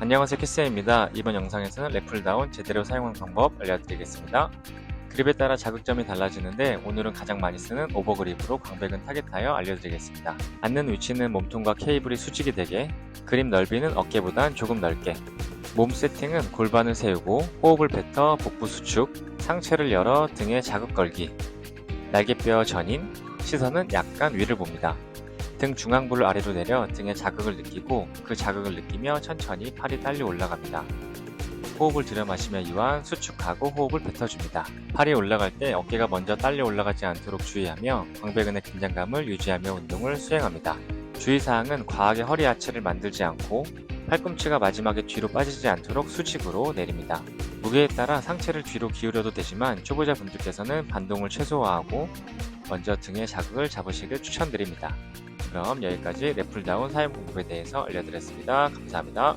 안녕하세요 캐스입니다 이번 영상에서는 래플다운 제대로 사용하는 방법 알려드리겠습니다. 그립에 따라 자극점이 달라지는데 오늘은 가장 많이 쓰는 오버그립으로 광배근 타겟하여 알려드리겠습니다. 앉는 위치는 몸통과 케이블이 수직이 되게 그립 넓이는 어깨보단 조금 넓게 몸 세팅은 골반을 세우고 호흡을 뱉어 복부 수축 상체를 열어 등에 자극 걸기 날개뼈 전인 시선은 약간 위를 봅니다. 등 중앙부를 아래로 내려 등에 자극을 느끼고 그 자극을 느끼며 천천히 팔이 딸려 올라갑니다. 호흡을 들여 마시며 이완 수축하고 호흡을 뱉어줍니다. 팔이 올라갈 때 어깨가 먼저 딸려 올라가지 않도록 주의하며 광배근의 긴장감을 유지하며 운동을 수행합니다. 주의사항은 과하게 허리 하체를 만들지 않고 팔꿈치가 마지막에 뒤로 빠지지 않도록 수직으로 내립니다. 무게에 따라 상체를 뒤로 기울여도 되지만 초보자분들께서는 반동을 최소화하고 먼저 등에 자극을 잡으시길 추천드립니다. 그럼 여기까지 래플다운 사용 방법에 대해서 알려드렸습니다. 감사합니다.